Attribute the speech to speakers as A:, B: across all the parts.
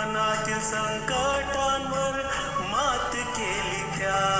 A: जीवनातील संकटांवर मात केली त्या.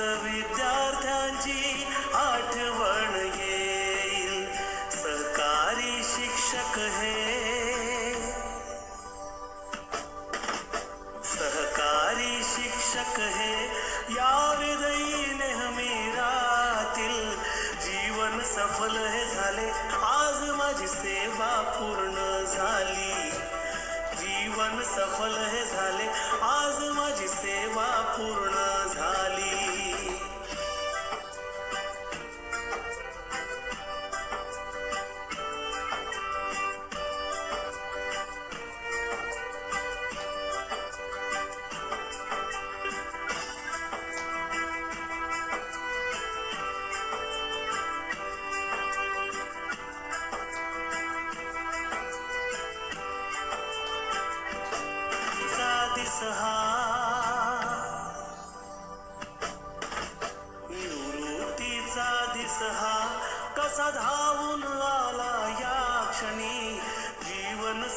A: विद्यार्थ्यांची आठवण येईल. सहकारी शिक्षक हे. सहकारी शिक्षक हे. या विदयी नेहमी राहतील. जीवन सफल हे झाले. आज माझी सेवा पूर्ण झाली. जीवन सफल हे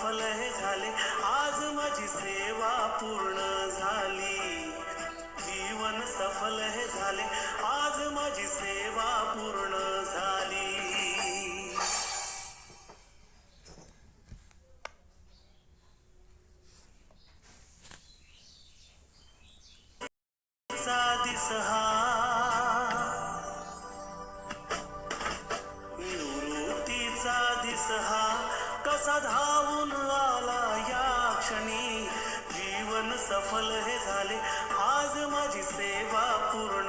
A: सफल हे झाले. आज माझी सेवा पूर्ण झाली. जीवन सफल हे झाले. आज माझी सेवा पूर्ण झाली. दिसहा सफल हे झाले. आज माझी सेवा पूर्ण